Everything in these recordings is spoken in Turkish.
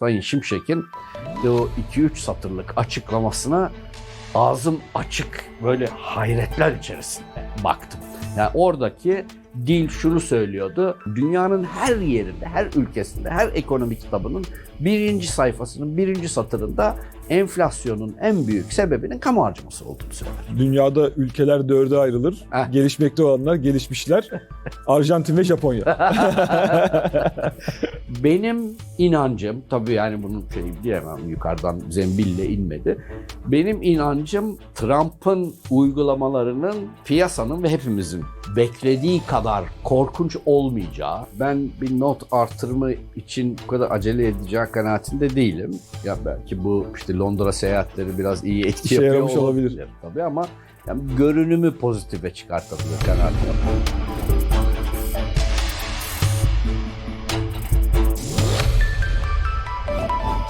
Sayın Şimşek'in o 2-3 satırlık açıklamasına ağzım açık böyle hayretler içerisinde baktım. Yani oradaki dil şunu söylüyordu. Dünyanın her yerinde, her ülkesinde, her ekonomi kitabının birinci sayfasının birinci satırında enflasyonun en büyük sebebinin kamu harcaması olduğunu söylüyor. Dünyada ülkeler dörde ayrılır. Heh. Gelişmekte olanlar, gelişmişler. Arjantin ve Japonya. Benim inancım, tabii yani bunu şey diyemem yukarıdan zembille inmedi. Benim inancım Trump'ın uygulamalarının piyasanın ve hepimizin beklediği kadar korkunç olmayacağı. Ben bir not artırımı için bu kadar acele edeceği kanaatinde değilim. Ya belki bu işte Londra seyahatleri biraz iyi etki İşe yapıyor yaramış olabilir. Tabii ama yani görünümü pozitife çıkartabilir kanaatinde.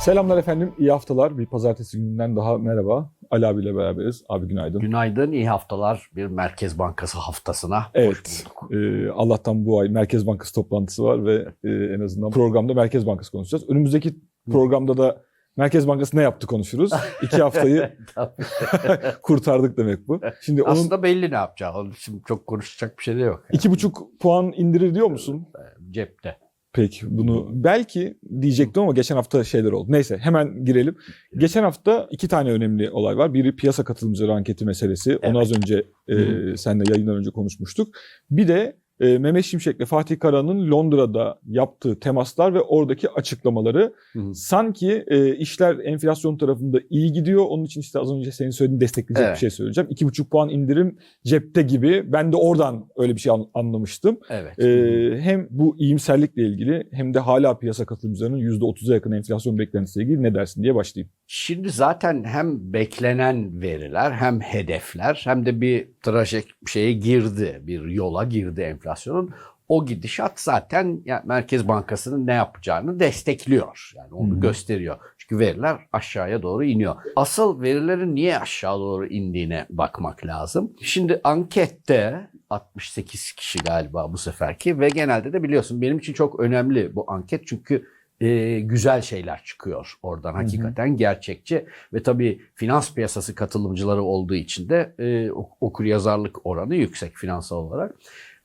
Selamlar efendim, iyi haftalar. Bir pazartesi gününden daha merhaba. Ali abiyle beraberiz. Abi günaydın. Günaydın, iyi haftalar. Bir Merkez Bankası haftasına. Evet, e, Allah'tan bu ay Merkez Bankası toplantısı var ve e, en azından programda Merkez Bankası konuşacağız. Önümüzdeki programda da Merkez Bankası ne yaptı konuşuruz. İki haftayı kurtardık demek bu. Şimdi onun Aslında belli ne yapacağı. Onun için çok konuşacak bir şey de yok. iki buçuk puan indirir diyor musun? Cepte. Peki bunu belki diyecektim ama geçen hafta şeyler oldu. Neyse hemen girelim. Geçen hafta iki tane önemli olay var. Biri piyasa katılımcıları anketi meselesi. Onu az önce e, Hı seninle yayından önce konuşmuştuk. Bir de e, Mehmet Şimşek ve Fatih Karahan'ın Londra'da yaptığı temaslar ve oradaki açıklamaları Hı hı. sanki e, işler enflasyon tarafında iyi gidiyor. Onun için işte az önce senin söylediğin destekleyecek Evet. bir şey söyleyeceğim. İki buçuk puan indirim cepte gibi. Ben de oradan öyle bir şey an- anlamıştım. Evet. Ee, hem bu iyimserlikle ilgili hem de hala piyasa katılımcılarının %30'a yakın enflasyon beklentisiyle ilgili ne dersin diye başlayayım. Şimdi zaten hem beklenen veriler hem hedefler hem de bir trajek şeye girdi. Bir yola girdi enflasyonun. O gidişat zaten yani Merkez Bankası'nın ne yapacağını destekliyor. Yani onu hı. gösteriyor. Çünkü veriler aşağıya doğru iniyor. Asıl verilerin niye aşağı doğru indiğine bakmak lazım. Şimdi ankette 68 kişi galiba bu seferki ve genelde de biliyorsun benim için çok önemli bu anket çünkü e, güzel şeyler çıkıyor oradan hı. hakikaten gerçekçi ve tabii finans piyasası katılımcıları olduğu için de e, okur yazarlık oranı yüksek finansal olarak.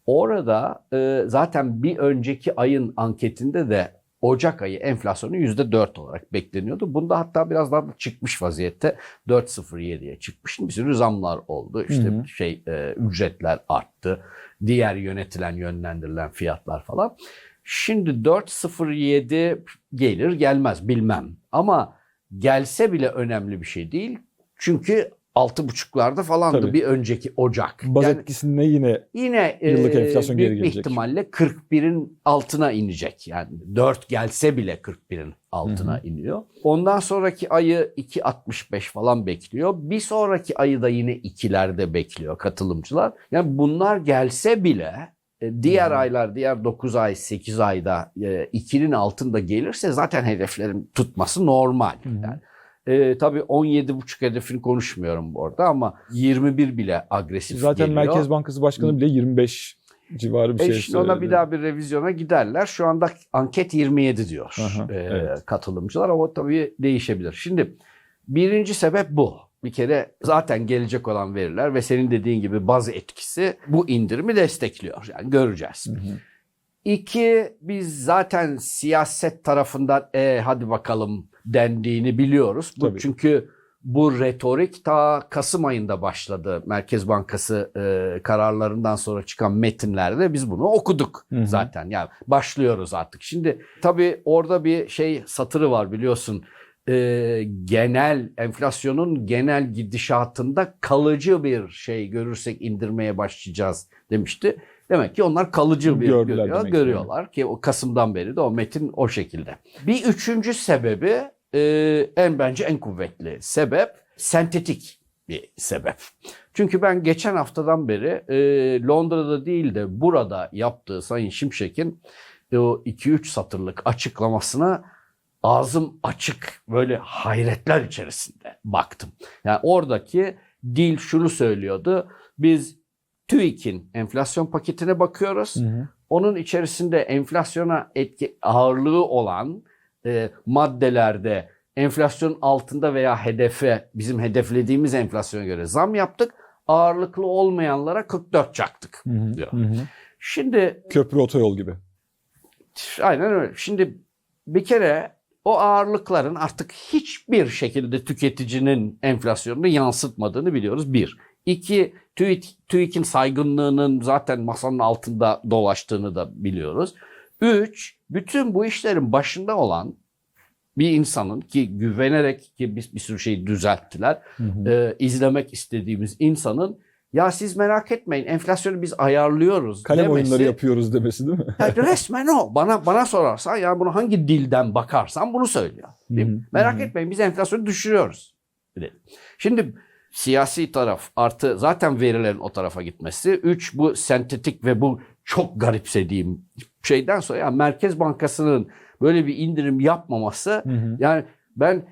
Orada e, zaten bir önceki ayın anketinde de Ocak ayı enflasyonu %4 olarak bekleniyordu. Bunda hatta biraz daha da çıkmış vaziyette 4.07'ye çıkmış. Bir sürü zamlar oldu. İşte Hı hı. şey e, ücretler arttı. Diğer yönetilen yönlendirilen fiyatlar falan. Şimdi 4.07 gelir gelmez bilmem. Ama gelse bile önemli bir şey değil. Çünkü 6.5'larda falandı Tabii. bir önceki Ocak. Baz Yani etkisinde yine yine Yıllık e, enflasyon büyük geri gelecek. ihtimalle 41'in altına inecek. Yani 4 gelse bile 41'in altına iniyor. Ondan sonraki ayı 2.65 falan bekliyor. Bir sonraki ayı da yine 2'lerde bekliyor katılımcılar. Yani bunlar gelse bile diğer Hı. aylar, diğer 9 ay, 8 ayda 2'nin altında gelirse zaten hedeflerin tutması normal. Yani e, tabii 17,5 hedefini konuşmuyorum bu arada ama 21 bile agresif zaten geliyor. Merkez Bankası Başkanı bile 25 civarı bir E şey şimdi ona bir söyledi. daha bir revizyona giderler. Şu anda anket 27 diyor Aha, e, evet. katılımcılar ama tabii değişebilir. Şimdi birinci sebep bu. Bir kere zaten gelecek olan veriler ve senin dediğin gibi baz etkisi bu indirimi destekliyor. Yani göreceğiz. Hı hı. İki, biz zaten siyaset tarafından e, hadi bakalım dendiğini biliyoruz. Bu Tabii. çünkü bu retorik ta Kasım ayında başladı. Merkez Bankası e, kararlarından sonra çıkan metinlerde biz bunu okuduk Hı hı. zaten. Yani başlıyoruz artık. Şimdi tabii orada bir şey satırı var biliyorsun. E, genel enflasyonun genel gidişatında kalıcı bir şey görürsek indirmeye başlayacağız demişti. Demek ki onlar kalıcı bir Gördüler görüyor, görüyorlar ki o Kasım'dan beri de o metin o şekilde. Bir üçüncü sebebi e, en bence en kuvvetli sebep sentetik bir sebep. Çünkü ben geçen haftadan beri e, Londra'da değil de burada yaptığı Sayın Şimşek'in e, o 2-3 satırlık açıklamasına ağzım açık böyle hayretler içerisinde baktım. Yani oradaki dil şunu söylüyordu. Biz TÜİK'in enflasyon paketine bakıyoruz. Hı hı. Onun içerisinde enflasyona etki ağırlığı olan e, maddelerde enflasyon altında veya hedefe bizim hedeflediğimiz enflasyona göre zam yaptık. Ağırlıklı olmayanlara 44 çaktık. Hı hı, diyor. hı hı. Şimdi Köprü otoyol gibi. aynen öyle. Şimdi bir kere o ağırlıkların artık hiçbir şekilde tüketicinin enflasyonunu yansıtmadığını biliyoruz. Bir. İki, TÜİK, TÜİK'in saygınlığının zaten masanın altında dolaştığını da biliyoruz. Üç, bütün bu işlerin başında olan bir insanın ki güvenerek ki bir, bir sürü şeyi düzelttiler. Hı hı. e, izlemek istediğimiz insanın ya siz merak etmeyin enflasyonu biz ayarlıyoruz Kalem demesi, oyunları yapıyoruz demesi değil mi? yani resmen o. Bana bana sorarsan ya bunu hangi dilden bakarsan bunu söylüyor. Değil mi? Hı hı, Merak hı hı. etmeyin biz enflasyonu düşürüyoruz. Şimdi siyasi taraf artı zaten verilerin o tarafa gitmesi. Üç bu sentetik ve bu çok garipsediğim şeyden sonra ya Merkez Bankası'nın böyle bir indirim yapmaması Hı hı. yani ben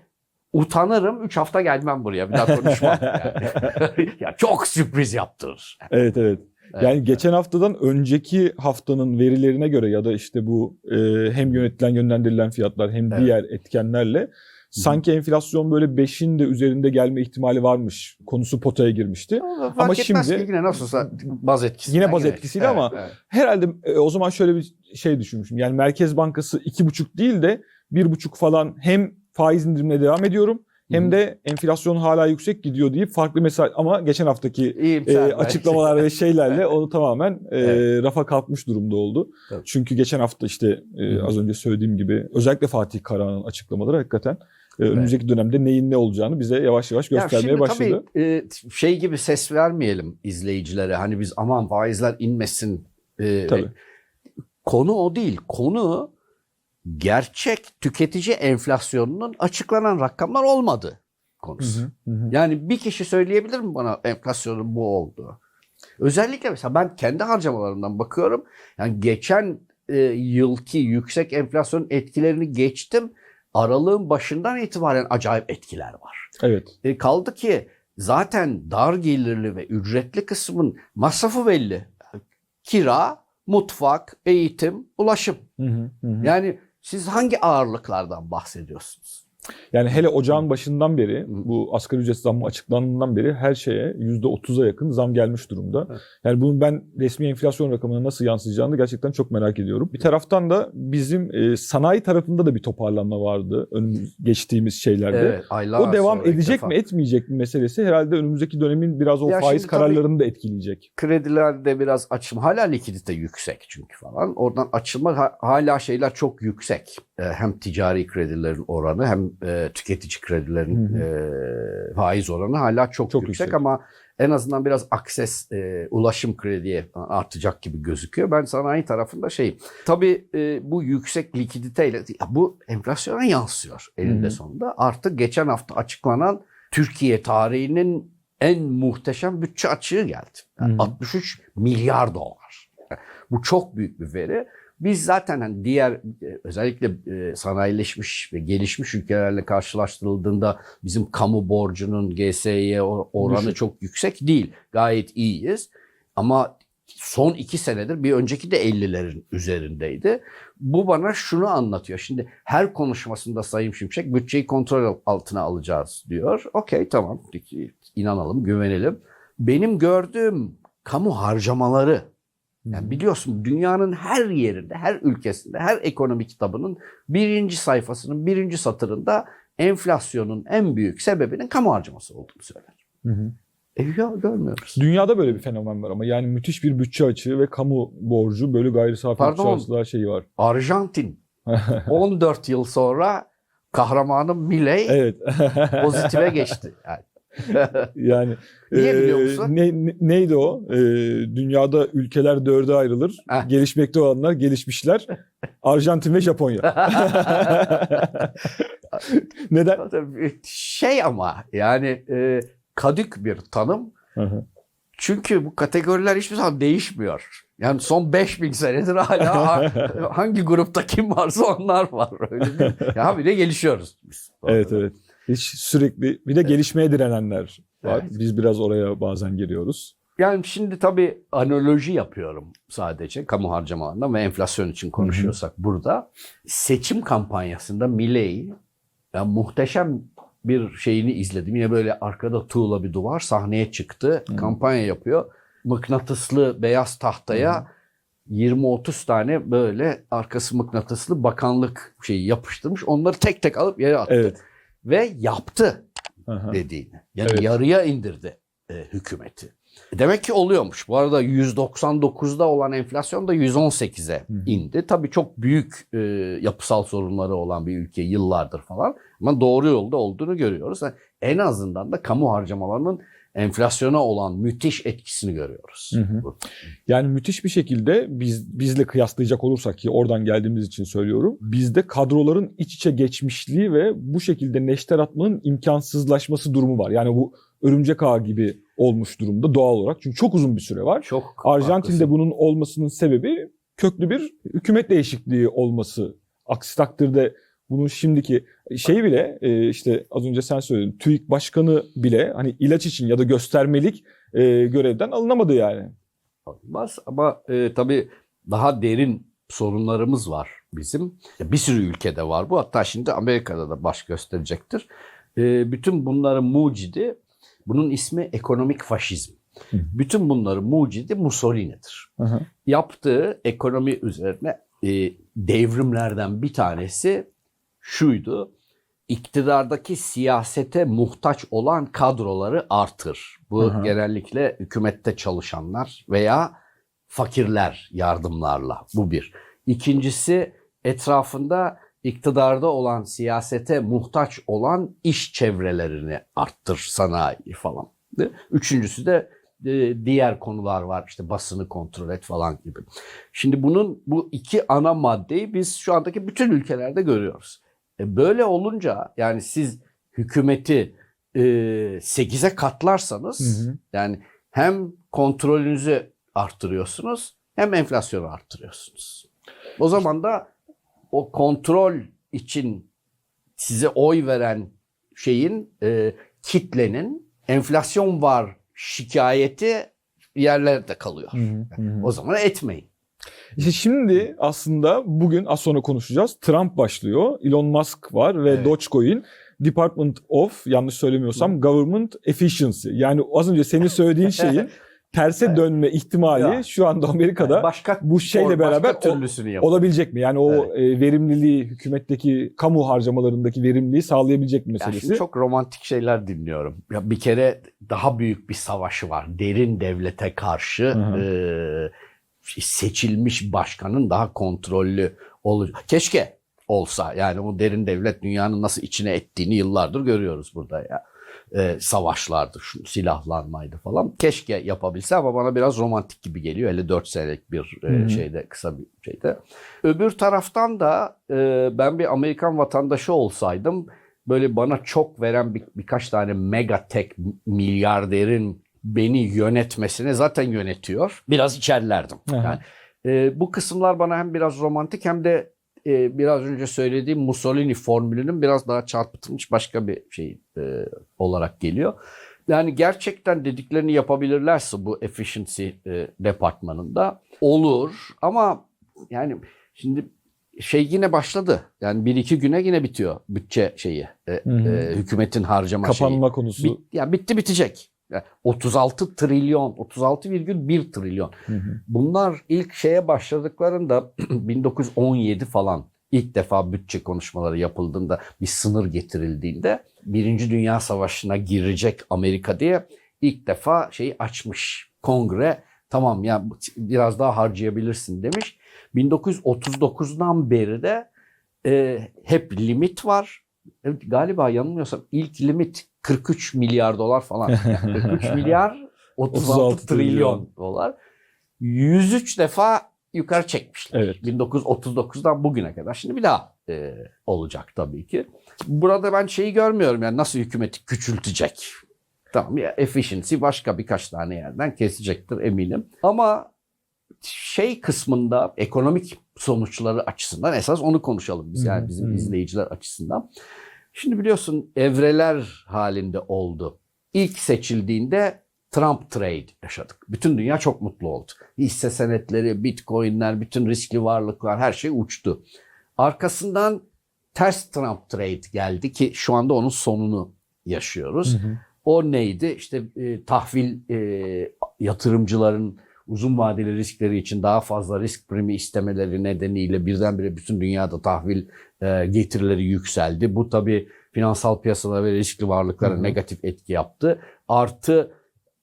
utanırım. Üç hafta gelmem buraya. Bir daha konuşmam. Yani. ya çok sürpriz yaptırır. Evet evet. Evet, Yani geçen haftadan önceki haftanın verilerine göre ya da işte bu e, hem yönetilen yönlendirilen fiyatlar hem Evet. diğer etkenlerle sanki enflasyon böyle 5'in de üzerinde gelme ihtimali varmış konusu potaya girmişti. Fark Ama şimdi- yine nasılsa baz etkisi. Yine baz etkisiyle ama- evet. Herhalde e, o zaman şöyle bir şey düşünmüşüm. Yani Merkez Bankası 2,5 değil de 1,5 falan hem faiz indirimine devam ediyorum hem de enflasyon hala yüksek gidiyor deyip farklı mesaj ama geçen haftaki e, İyimser. açıklamalar ve şeylerle onu tamamen e, Evet. rafa kalkmış durumda oldu. Tabii. Çünkü geçen hafta işte e, az önce söylediğim gibi özellikle Fatih Karahan'ın açıklamaları hakikaten e, önümüzdeki dönemde neyin ne olacağını bize yavaş yavaş Ya göstermeye şimdi başladı. Tabii e, şey gibi ses vermeyelim izleyicilere. Hani biz aman faizler inmesin. E, Tabii. Konu o değil. Konu gerçek tüketici enflasyonunun açıklanan rakamlar olmadı konusu. Hı hı, hı. Yani bir kişi söyleyebilir mi bana enflasyonun bu oldu? Özellikle mesela ben kendi harcamalarımdan bakıyorum. Yani geçen e, yılki yüksek enflasyon etkilerini geçtim. Aralığın başından itibaren acayip etkiler var. Evet. E, kaldı ki zaten dar gelirli ve ücretli kısmın masrafı belli. Kira, mutfak, eğitim, ulaşım. Hı, hı hı. Yani siz hangi ağırlıklardan bahsediyorsunuz? Yani hele ocağın başından beri bu asgari ücret zammı açıklandığından beri her şeye %30'a yakın zam gelmiş durumda. Evet. Yani bunun ben resmi enflasyon rakamına nasıl yansıyacağını gerçekten çok merak ediyorum. Bir taraftan da bizim e, sanayi tarafında da bir toparlanma vardı önümüz geçtiğimiz şeylerde. aylar o devam edecek defa. mi etmeyecek mi meselesi herhalde önümüzdeki dönemin biraz o Ya faiz kararlarını da etkileyecek. Kredilerde biraz açılma. Hala likidite yüksek çünkü falan. Oradan açılma ha- hala şeyler çok yüksek. Ee, hem ticari kredilerin oranı hem e, tüketici kredilerin Hı e, faiz oranı hala çok, Çok yüksek, yüksek. ama en azından biraz akses, e, ulaşım krediye artacak gibi gözüküyor. Ben sanayi tarafında şey, tabii e, bu yüksek likiditeyle bu enflasyona yansıyor elinde Hı hı. sonunda. Artık geçen hafta açıklanan Türkiye tarihinin en muhteşem bütçe açığı geldi. Yani Hı hı. 63 milyar dolar. Bu çok büyük bir veri. Biz zaten hani diğer e, özellikle e, sanayileşmiş ve gelişmiş ülkelerle karşılaştırıldığında bizim kamu borcunun GS'ye oranı Düşük. çok yüksek değil. Gayet iyiyiz. Ama son iki senedir bir önceki de 50'lerin üzerindeydi. Bu bana şunu anlatıyor. Şimdi her konuşmasında Sayın Şimşek bütçeyi kontrol altına alacağız diyor. Okey tamam inanalım, güvenelim. Benim gördüğüm kamu harcamaları yani biliyorsun dünyanın her yerinde, her ülkesinde, her ekonomi kitabının birinci sayfasının birinci satırında enflasyonun en büyük sebebinin kamu harcaması olduğunu söyler. Hı hı. E ya görmüyoruz. Dünyada böyle bir fenomen var ama yani müthiş bir bütçe açığı ve kamu borcu böyle gayri safi Pardon. şeyi var. Arjantin 14 yıl sonra kahramanım Milei Evet. pozitife geçti. Yani. Yani Niye e, biliyor musun? ne- ne- neydi o? E, dünyada ülkeler dörde ayrılır. Heh. Gelişmekte olanlar, gelişmişler. Arjantin ve Japonya. Neden? şey ama yani e, kadük bir tanım. Hı hı. Çünkü bu kategoriler hiçbir zaman değişmiyor. Yani son 5000 senedir hala ha- hangi grupta kim varsa onlar var. Öyle değil. Ya bir de gelişiyoruz biz. evet evet. Hiç sürekli bir de gelişmeye direnenler var. Evet. Biz biraz oraya bazen giriyoruz. Yani şimdi tabii analoji yapıyorum sadece kamu harcamalarından ve enflasyon için konuşuyorsak burada. Seçim kampanyasında Milley yani muhteşem bir şeyini izledim. Yine böyle arkada tuğla bir duvar sahneye çıktı. Kampanya yapıyor. Mıknatıslı beyaz tahtaya 20-30 tane böyle arkası mıknatıslı bakanlık şeyi yapıştırmış. Onları tek tek alıp yere attı. Evet. Ve yaptı Aha. dediğini. Yani Evet. yarıya indirdi e, hükümeti. Demek ki oluyormuş. Bu arada 199'da olan enflasyon da 118'e indi. Tabii çok büyük e, yapısal sorunları olan bir ülke yıllardır falan. Ama doğru yolda olduğunu görüyoruz. Yani en azından da kamu harcamalarının enflasyona olan müthiş etkisini görüyoruz. Hı hı. Yani müthiş bir şekilde biz bizle kıyaslayacak olursak ki oradan geldiğimiz için söylüyorum. Bizde kadroların iç içe geçmişliği ve bu şekilde neşter atmanın imkansızlaşması durumu var. Yani bu örümcek ağı gibi olmuş durumda doğal olarak. Çünkü çok uzun bir süre var. Çok Arjantin'de haklısın. bunun olmasının sebebi köklü bir hükümet değişikliği olması. Aksi takdirde bunun şimdiki şey bile e, işte az önce sen söyledin TÜİK başkanı bile hani ilaç için ya da göstermelik e, görevden alınamadı yani. olmaz ama e, tabii daha derin sorunlarımız var bizim. Bir sürü ülkede var bu. Hatta şimdi Amerika'da da baş gösterecektir. E, bütün bunların mucidi, bunun ismi ekonomik faşizm. Hı. Bütün bunların mucidi Mussolini'dir. Aha. Yaptığı ekonomi üzerine e, devrimlerden bir tanesi şuydu. İktidardaki siyasete muhtaç olan kadroları artır. Bu Aha. genellikle hükümette çalışanlar veya fakirler yardımlarla. Bu bir. İkincisi etrafında iktidarda olan siyasete muhtaç olan iş çevrelerini arttır sanayi falan. Üçüncüsü de e, diğer konular var işte basını kontrol et falan gibi. Şimdi bunun bu iki ana maddeyi biz şu andaki bütün ülkelerde görüyoruz. E, böyle olunca yani siz hükümeti e, 8'e katlarsanız Hı hı. yani hem kontrolünüzü arttırıyorsunuz hem enflasyonu arttırıyorsunuz. O zaman da o kontrol için size oy veren şeyin e, kitlenin enflasyon var şikayeti yerlerde kalıyor. Hı hı. O zaman etmeyin. İşte şimdi aslında bugün az sonra konuşacağız. Trump başlıyor. Elon Musk var ve Evet. Dogecoin Department of yanlış söylemiyorsam Government Efficiency. Yani az önce senin söylediğin şeyin terse dönme ihtimali Ya. şu anda Amerika'da başka bu şeyle beraber başka o- olabilecek mi? Yani o e, verimliliği, hükümetteki kamu harcamalarındaki verimliliği sağlayabilecek mi Ya meselesi? şimdi çok romantik şeyler dinliyorum. Ya bir kere daha büyük bir savaşı var. Derin devlete karşı Hı hı. e, seçilmiş başkanın daha kontrollü olacak. Keşke olsa. Yani o derin devlet dünyanın nasıl içine ettiğini yıllardır görüyoruz burada ya. E, savaşlardı, şu silahlanmaydı falan. Keşke yapabilse ama bana biraz romantik gibi geliyor. 54 senelik bir e, şeyde, kısa bir şeyde. Öbür taraftan da e, ben bir Amerikan vatandaşı olsaydım böyle bana çok veren bir, birkaç tane mega tech milyarderin beni yönetmesine zaten yönetiyor. Biraz içerlerdim. Aha. Yani, e, bu kısımlar bana hem biraz romantik hem de e, biraz önce söylediğim Mussolini formülünün biraz daha çarpıtılmış başka bir şey e, olarak geliyor. Yani gerçekten dediklerini yapabilirlerse bu efficiency e, departmanında olur ama yani şimdi şey yine başladı. Yani bir iki güne yine bitiyor bütçe şeyi. e, Hı hı. e, hükümetin harcama şeyi. Kapanma konusu. Bit, ya bitti bitecek. Yani 36 trilyon, 36,1 trilyon. Hı hı. Bunlar ilk şeye başladıklarında 1917 falan ilk defa bütçe konuşmaları yapıldığında bir sınır getirildiğinde Birinci Dünya Savaşı'na girecek Amerika diye ilk defa şeyi açmış. Kongre tamam ya biraz daha harcayabilirsin demiş. 1939'dan beri de e, hep limit var. Evet, galiba yanılmıyorsam ilk limit 43 milyar dolar falan. Yani 43 milyar 36, 36 trilyon trilyon. dolar. 103 defa yukarı çekmişler. Evet. 1939'dan bugüne kadar. Şimdi bir daha e, olacak tabii ki. Burada ben şeyi görmüyorum yani nasıl hükümeti küçültecek. Tamam ya efficiency başka birkaç tane yerden kesecektir eminim. Ama şey kısmında ekonomik sonuçları açısından esas onu konuşalım biz yani bizim Hı hı. izleyiciler açısından. Şimdi biliyorsun evreler halinde oldu. İlk seçildiğinde Trump trade yaşadık. Bütün dünya çok mutlu oldu. Hisse senetleri, bitcoinler, bütün riskli varlıklar her şey uçtu. Arkasından ters Trump trade geldi ki şu anda onun sonunu yaşıyoruz. O neydi? İşte e, tahvil e, yatırımcıların uzun vadeli riskleri için daha fazla risk primi istemeleri nedeniyle birdenbire bütün dünyada tahvil e, getirileri yükseldi. Bu tabii finansal piyasalara ve riskli varlıklara Hı hı. negatif etki yaptı. Artı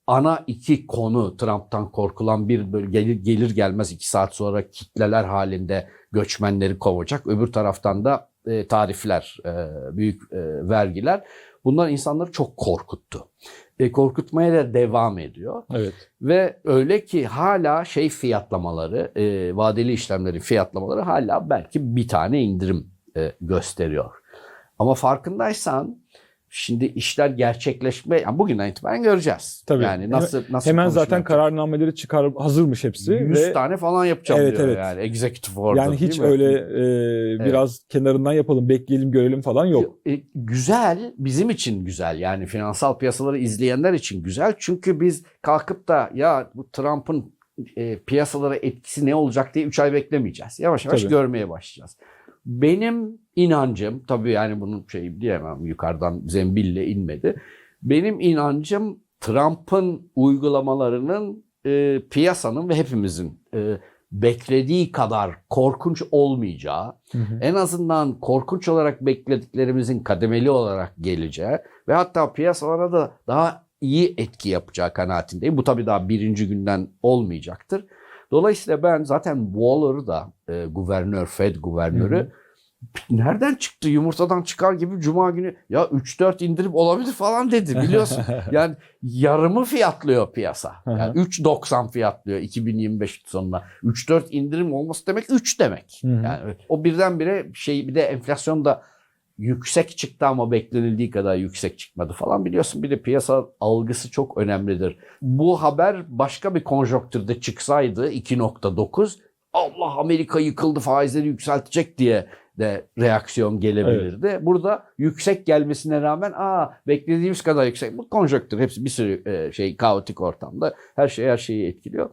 ana iki konu Trump'tan korkulan bir gelir, gelir gelmez iki saat sonra kitleler halinde göçmenleri kovacak. Öbür taraftan da e, tarifler, e, büyük e, vergiler. Bunlar insanları çok korkuttu. E, korkutmaya da devam ediyor. Evet. Ve öyle ki hala şey fiyatlamaları, e, vadeli işlemlerin fiyatlamaları hala belki bir tane indirim e, gösteriyor. Ama farkındaysan şimdi işler gerçekleşme, yani bugünden itibaren göreceğiz. Tabii. Yani nasıl nasıl Hemen zaten yapacak? kararnameleri çıkar hazırmış hepsi 100 ve tane falan yapacağım Evet, diyor evet. yani executive order yani hiç öyle e, biraz kenarından yapalım, bekleyelim, görelim falan yok. E, güzel, bizim için güzel. Yani finansal piyasaları izleyenler için güzel. Çünkü biz kalkıp da ya bu Trump'ın e, piyasalara etkisi ne olacak diye 3 ay beklemeyeceğiz. Yavaş yavaş Tabii. görmeye başlayacağız. Benim inancım, tabii yani bunun şeyi diyemem yukarıdan zembille inmedi. Benim inancım Trump'ın uygulamalarının e, piyasanın ve hepimizin e, beklediği kadar korkunç olmayacağı, Hı hı. en azından korkunç olarak beklediklerimizin kademeli olarak geleceği ve hatta piyasalara da daha iyi etki yapacağı kanaatindeyim. Bu tabii daha birinci günden olmayacaktır. Dolayısıyla ben zaten Waller'ı da e, guvernör, Fed guvernörü Hı hı. Nereden çıktı yumurtadan çıkar gibi cuma günü ya 3-4 indirim olabilir falan dedi biliyorsun. yani yarımı fiyatlıyor piyasa. Yani Hı hı. 3.90 fiyatlıyor 2025 sonuna. 3-4 indirim olması demek 3 demek. Yani o birdenbire şey bir de enflasyon da yüksek çıktı ama beklenildiği kadar yüksek çıkmadı falan biliyorsun. Bir de piyasa algısı çok önemlidir. Bu haber başka bir konjonktürde çıksaydı 2.9 Allah Amerika yıkıldı faizleri yükseltecek diye de reaksiyon gelebilirdi. Burada yüksek gelmesine rağmen aa beklediğimiz kadar yüksek. Bu konjonktür hepsi bir sürü e, şey kaotik ortamda her şey her şeyi etkiliyor.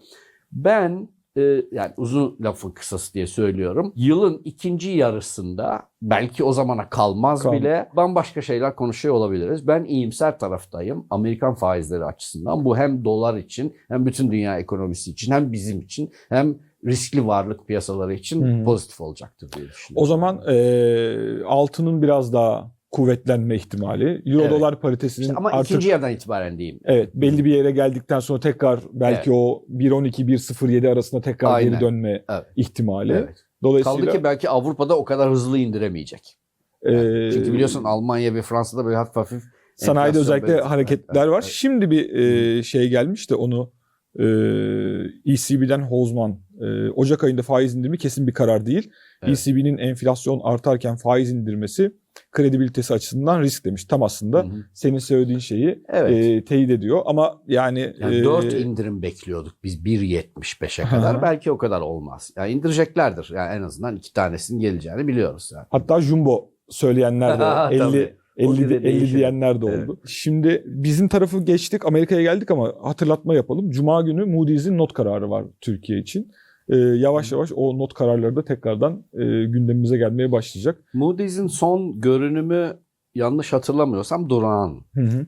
Ben e, yani uzun lafın kısası diye söylüyorum. Yılın ikinci yarısında belki o zamana kalmaz Kalmaz. bile bambaşka şeyler konuşuyor olabiliriz. Ben iyimser taraftayım. Amerikan faizleri açısından bu hem dolar için hem bütün dünya ekonomisi için hem bizim için hem riskli varlık piyasaları için hı. pozitif olacaktır diye düşünüyorum. O zaman e, altının biraz daha kuvvetlenme ihtimali, euro Evet. dolar paritesinin İşte ama artık ikinci yerden itibaren diyeyim. evet belli bir yere geldikten sonra tekrar belki o 1.12 1.07 arasında tekrar Aynen. geri dönme Evet. ihtimali. Evet. Dolayısıyla Kaldı ki belki Avrupa'da o kadar hızlı indiremeyecek. e, Çünkü biliyorsun Almanya ve Fransa'da böyle hafif hafif sanayide özellikle belirtisi var. hareketler Evet, var. evet. Şimdi bir e, şey gelmiş de onu e, ECB'den Hozman e, Ocak ayında faiz indirimi kesin bir karar değil. Evet. ECB'nin enflasyon artarken faiz indirmesi kredibilitesi açısından risk demiş. Tam aslında Hı hı. senin söylediğin şeyi Evet. e, teyit ediyor ama yani, Yani e, 4 indirim bekliyorduk biz 1.75'e kadar. Belki o kadar olmaz. Yani indireceklerdir. Yani en azından iki tanesinin geleceğini biliyoruz. Yani. hatta Jumbo söyleyenler de 50 Tabii. O 50 bile 50 değişir. diyenler de Evet. oldu. Şimdi bizim tarafı geçtik Amerika'ya geldik ama hatırlatma yapalım. Cuma günü Moody's'in not kararı var Türkiye için. Ee, yavaş yavaş o not kararları da tekrardan e, gündemimize gelmeye başlayacak. Moody's'in son görünümü yanlış hatırlamıyorsam durağan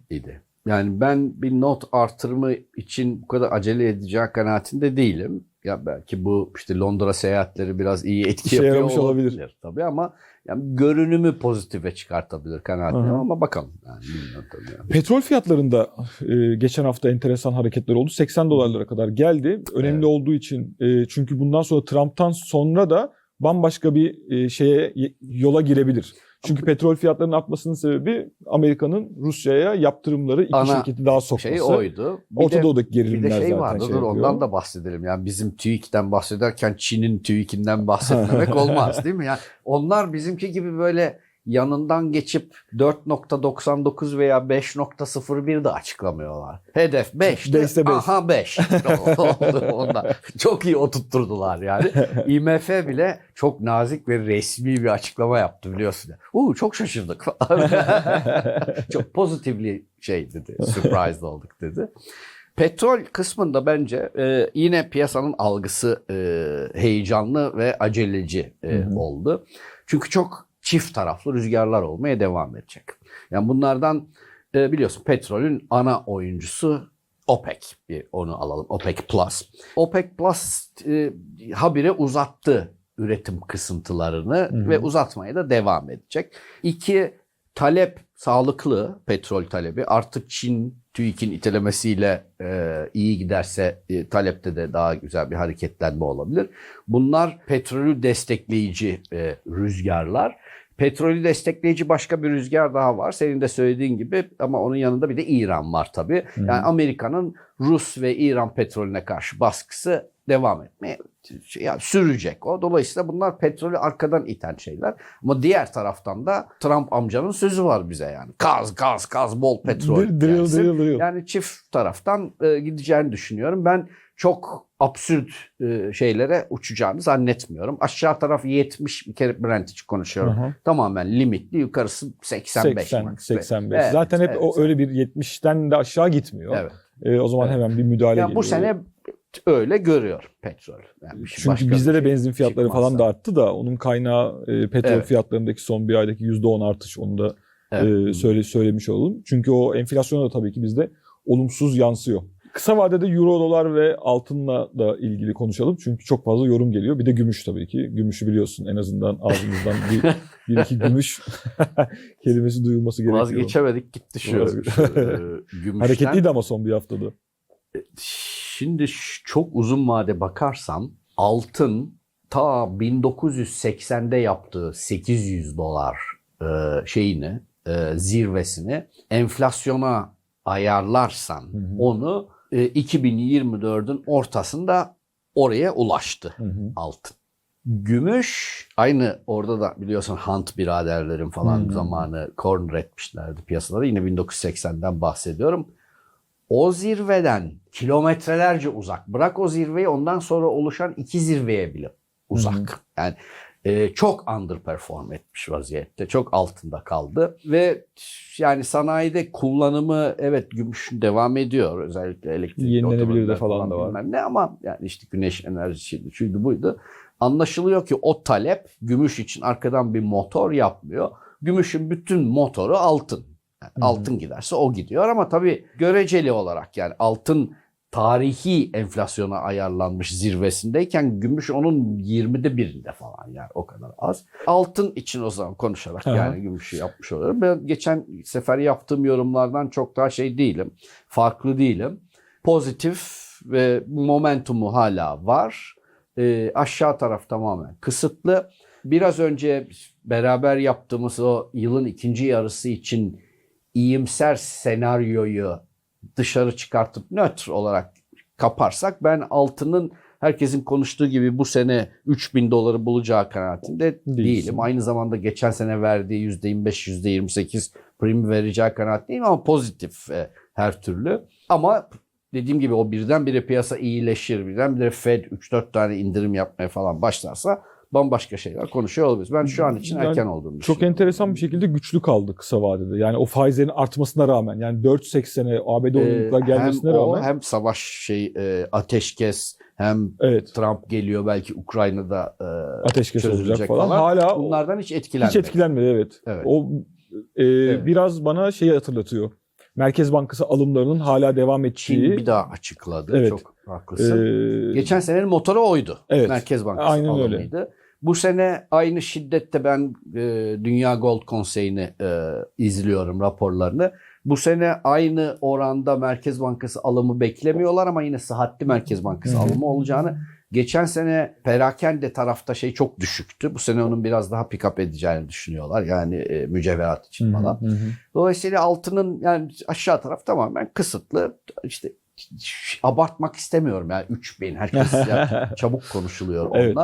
idi. Yani ben bir not artırımı için bu kadar acele edeceği kanaatinde değilim. Ya belki bu işte Londra seyahatleri biraz iyi etki İşe yapıyor olabilir. olabilir. Tabii ama yani görünümü pozitife çıkartabilir hı. ama bakalım. Yani bilmiyorum tabii yani. Petrol fiyatlarında e, geçen hafta enteresan hareketler oldu. 80 dolarlara kadar geldi. Önemli Evet. olduğu için e, çünkü bundan sonra Trump'tan sonra da bambaşka bir e, şeye yola girebilir. Çünkü petrol fiyatlarının artmasının sebebi Amerika'nın Rusya'ya yaptırımları iki Ana şirketi daha sokması. Şey oydu. Bir Orta de- Doğu'daki Bir gerilimler de şey zaten vardı şey dur yapıyor. ondan da bahsedelim. Yani bizim TÜİK'ten bahsederken Çin'in TÜİK'inden bahsetmemek olmaz değil mi? Yani onlar bizimki gibi böyle yanından geçip 4.99 veya 5.01 de açıklamıyorlar. Hedef 5. Beşte beş. Aha 5. Oldu onda. Çok iyi oturtturdular yani. IMF bile çok nazik ve resmi bir açıklama yaptı biliyorsun. Uuu çok şaşırdık. çok pozitifli şey dedi. Surprised olduk dedi. Petrol kısmında bence e, yine piyasanın algısı e, heyecanlı ve aceleci e, Hı hı. oldu. Çünkü çok çift taraflı rüzgarlar olmaya devam edecek. Yani bunlardan e, biliyorsun petrolün ana oyuncusu OPEC. Bir onu alalım. OPEC Plus. OPEC Plus e, habire uzattı üretim kısıntılarını hı. ve uzatmaya da devam edecek. İki, talep sağlıklı petrol talebi. Artık Çin TÜİK'in itelemesiyle e, iyi giderse e, talepte de daha güzel bir hareketlenme olabilir. Bunlar petrolü destekleyici e, rüzgarlar. Petrolü destekleyici başka bir rüzgar daha var. Senin de söylediğin gibi ama onun yanında bir de İran var tabii. Yani Amerika'nın Rus ve İran petrolüne karşı baskısı devam etmeye yani sürecek o. Dolayısıyla bunlar petrolü arkadan iten şeyler. Ama diğer taraftan da Trump amcanın sözü var bize yani. Gaz, gaz, gaz, bol petrol. Drill, drill, drill, drill. Yani çift taraftan e, gideceğini düşünüyorum. Ben çok absürt e, şeylere uçacağını zannetmiyorum. Aşağı taraf 70 bir kere Brent için konuşuyorum. Aha. Tamamen limitli. Yukarısı 85. 80, max. 85. Evet, Zaten hep evet. o öyle bir 70'ten de aşağı gitmiyor. Evet. Ee, o zaman Evet. hemen bir müdahale Yani bu geliyor. sene öyle görüyor petrol. Yani bir şey- Çünkü bizde de şey benzin fiyatları çıkmazsa. falan da arttı da onun kaynağı e, petrol Evet. fiyatlarındaki son bir aydaki %10 artış onu da Evet. e, söyle, söylemiş olalım. Çünkü o enflasyona da tabii ki bizde olumsuz yansıyor. Kısa vadede euro, dolar ve altınla da ilgili konuşalım. Çünkü çok fazla yorum geliyor. Bir de gümüş tabii ki. Gümüşü biliyorsun en azından ağzımızdan bir, bir iki gümüş kelimesi duyulması gerekiyor. Vazgeçemedik gitti şu, Vazge- şu e, gümüşten. Hareketliydi ama son bir haftada. Şimdi çok uzun vade bakarsam altın ta 1980'de yaptığı 800 dolar e, şeyini e, zirvesini enflasyona ayarlarsan Hı hı. onu e, 2024'ün ortasında oraya ulaştı Hı hı. altın. Gümüş aynı orada da biliyorsun Hunt biraderlerin falan Hı. zamanı corner etmişlerdi piyasaları. Yine 1980'den bahsediyorum. O zirveden kilometrelerce uzak. Bırak o zirveyi ondan sonra oluşan iki zirveye bile uzak. Hı hı. Yani e, çok underperform etmiş vaziyette. Çok altında kaldı ve yani sanayide kullanımı evet gümüşün devam ediyor. Özellikle elektrik Yenilenebilir de otomobiller falan da var. Ne ama yani işte güneş enerjisiydi, şuydu buydu. Anlaşılıyor ki o talep gümüş için arkadan bir motor yapmıyor. Gümüşün bütün motoru altın. Yani Hı hı. altın giderse o gidiyor ama tabii göreceli olarak yani altın tarihi enflasyona ayarlanmış zirvesindeyken gümüş onun 20'de birinde falan yani o kadar az. Altın için o zaman konuşarak Aha. yani gümüşü yapmış oluyorum. Ben geçen sefer yaptığım yorumlardan çok daha şey değilim. Farklı değilim. Pozitif ve momentumu hala var. Ee, aşağı taraf tamamen kısıtlı. Biraz önce beraber yaptığımız o yılın ikinci yarısı için iyimser senaryoyu dışarı çıkartıp nötr olarak kaparsak ben altının herkesin konuştuğu gibi bu sene 3000 doları bulacağı kanaatinde Değilsin. değilim. Aynı zamanda geçen sene verdiği %25, %28 prim vereceği kanaatindeyim ama pozitif e, her türlü. Ama dediğim gibi o birdenbire piyasa iyileşir, birdenbire Fed 3-4 tane indirim yapmaya falan başlarsa bambaşka şeyler konuşuyor olabiliriz. Ben şu an için Yani erken olduğunu Çok enteresan bir şekilde güçlü kaldı kısa vadede. Yani o faizlerin artmasına rağmen yani 4.80'e ABD Ee, oyuncular gelmesine hem o rağmen hem savaş şey e, ateşkes hem evet Trump geliyor belki Ukrayna'da e, ateşkes çözülecek falan. falan. Hala bunlardan hiç etkilenmedi. hiç etkilenmedi evet. Evet. O e, Evet. biraz bana şeyi hatırlatıyor. Merkez Bankası alımlarının hala devam Çin ettiği. bir daha açıkladı. Evet. Çok haklısın. e, Geçen senenin motoru oydu. Evet. Merkez Bankası Aynen öyle. Bu sene aynı şiddette ben e, Dünya Gold Konseyi'ni e, izliyorum raporlarını. Bu sene aynı oranda Merkez Bankası alımı beklemiyorlar ama yine sıhhatli Merkez Bankası alımı olacağını. Geçen sene perakende tarafta şey çok düşüktü. Bu sene onun biraz daha pick up edeceğini düşünüyorlar. Yani e, mücevherat için falan. hı hı. Dolayısıyla altının yani aşağı taraf tamamen kısıtlı. İşte abartmak istemiyorum yani 3000 herkes ya, çabuk konuşuluyor Evet.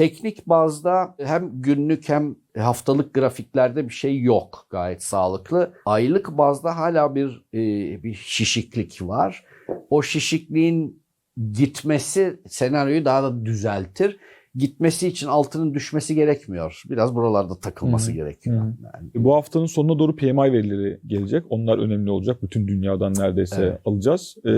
Teknik bazda hem günlük hem haftalık grafiklerde bir şey yok gayet sağlıklı. Aylık bazda hala bir e, bir şişiklik var. O şişikliğin gitmesi senaryoyu daha da düzeltir. Gitmesi için altının düşmesi gerekmiyor. Biraz buralarda takılması Hı hı. gerekiyor. Yani Bu haftanın sonuna doğru PMI verileri gelecek. Onlar önemli olacak. Bütün dünyadan neredeyse Evet. alacağız. Ee,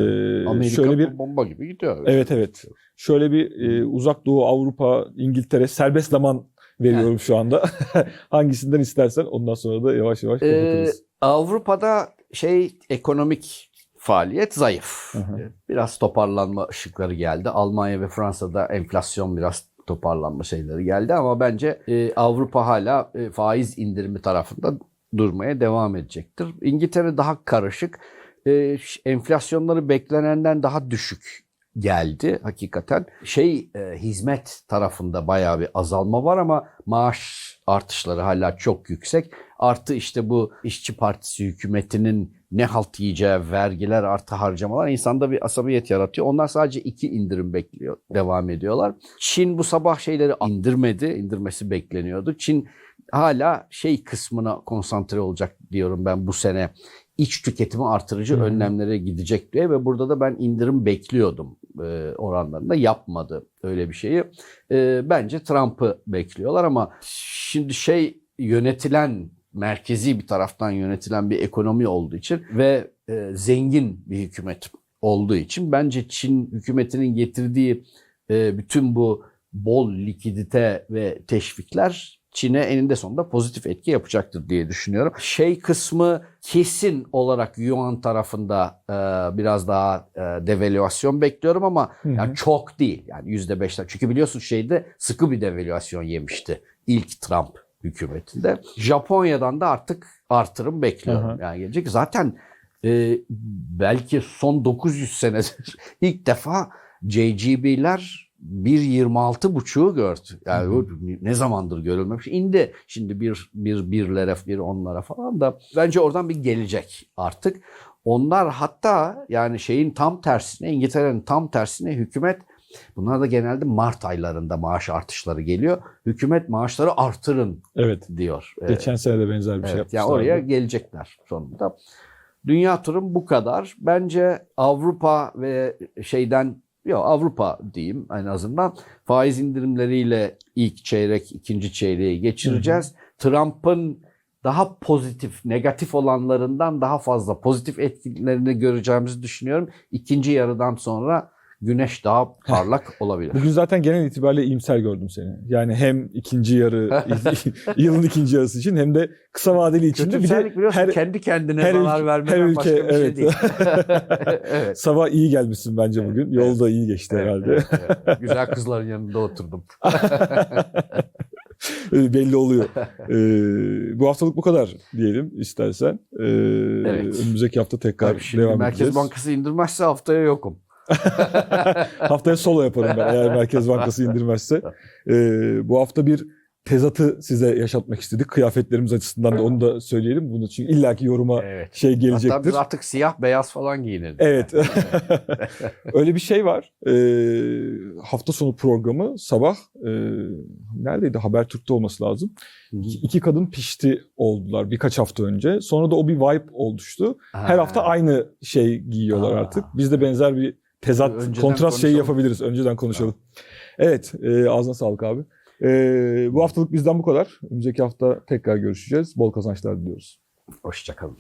Amerika şöyle bir bomba gibi gidiyor. Evet evet. Şöyle bir e, uzak doğu Avrupa İngiltere serbest zaman veriyorum şu anda. Hangisinden istersen ondan sonra da yavaş yavaş Ee, kapatırız. Avrupa'da şey ekonomik faaliyet zayıf. Hı hı. Ee, Biraz toparlanma ışıkları geldi. Almanya ve Fransa'da enflasyon biraz toparlanma şeyleri geldi ama bence e, Avrupa hala e, faiz indirimi tarafında durmaya devam edecektir. İngiltere daha karışık. E, enflasyonları beklenenden daha düşük geldi hakikaten. Şey e, hizmet tarafında bayağı bir azalma var ama maaş artışları hala çok yüksek. Artı işte bu işçi partisi hükümetinin ne halt yiyeceği vergiler artı harcamalar insanda bir asabiyet yaratıyor. Onlar sadece iki indirim bekliyor, devam ediyorlar. Çin bu sabah şeyleri indirmedi, indirmesi bekleniyordu. Çin hala şey kısmına konsantre olacak diyorum ben bu sene. İç tüketimi artırıcı hı. önlemlere gidecek diye ve burada da ben indirim bekliyordum e, oranlarında. Yapmadı öyle bir şeyi. E, bence Trump'ı bekliyorlar ama şimdi şey yönetilen merkezi bir taraftan yönetilen bir ekonomi olduğu için ve e, zengin bir hükümet olduğu için bence Çin hükümetinin getirdiği e, bütün bu bol likidite ve teşvikler Çin'e eninde sonunda pozitif etki yapacaktır diye düşünüyorum. Şey kısmı kesin olarak Yuan tarafında e, biraz daha e, devalüasyon bekliyorum ama Hı hı. yani çok değil. Yani yüzde beşler. Çünkü biliyorsun şeyde sıkı bir devalüasyon yemişti ilk Trump hükümetinde. Japonya'dan da artık artırım bekliyorum. Hı hı. Yani gelecek. Zaten e, belki son 900 senedir ilk defa JGB'ler 1.26 buçuğu gördü. Yani Hı hı. ne zamandır görülmemiş. İndi şimdi bir, bir birlere, bir onlara falan da bence oradan bir gelecek artık. Onlar hatta yani şeyin tam tersine İngiltere'nin tam tersine hükümet bunlar da genelde Mart aylarında maaş artışları geliyor. Hükümet maaşları artırın Evet. diyor. Geçen sene de benzer bir şey Evet, yapmışlar. yani oraya gelecekler sonunda. Dünya turum bu kadar. Bence Avrupa ve şeyden yok Avrupa diyeyim en azından faiz indirimleriyle ilk çeyrek, ikinci çeyreği geçireceğiz. Trump'ın daha pozitif, negatif olanlarından daha fazla pozitif etkilerini göreceğimizi düşünüyorum. İkinci yarıdan sonra güneş daha parlak olabilir. Bugün zaten genel itibariyle iyimser gördüm seni. Yani hem ikinci yarı, yılın ikinci yarısı için hem de kısa vadeli için de bir de her kendi kendine her zarar vermeden her ülke, başka bir şey evet. değil. evet. sabah iyi gelmişsin bence Evet, bugün. evet. Yolda iyi geçti Evet, herhalde. evet, evet. Güzel kızların yanında oturdum. Belli oluyor. Ee, bu haftalık bu kadar diyelim istersen. Ee, Önümüzdeki hafta tekrar Tabii şimdi devam Merkez edeceğiz. Bankası indirmezse haftaya yokum. Haftaya solo yaparım ben eğer Merkez Bankası indirmezse. Ee, bu hafta bir tezatı size yaşatmak istedik. Kıyafetlerimiz açısından da onu da söyleyelim. Bunu çünkü illaki yoruma Evet. şey Hatta gelecektir. biz artık siyah beyaz falan giyinirdik. Evet. Öyle bir şey var. Ee, hafta sonu programı sabah e, neredeydi? Habertürk'te olması lazım. İki, iki kadın pişti oldular birkaç hafta önce. Sonra da o bir vibe oluştu. Her hafta aynı şey giyiyorlar Aa. artık. Biz de benzer bir tezat, Önceden kontrast şeyi konuşalım. yapabiliriz. Önceden konuşalım. Evet, e, ağzına sağlık abi. E, bu haftalık bizden bu kadar. Önümüzdeki hafta tekrar görüşeceğiz. Bol kazançlar diliyoruz. Hoşçakalın.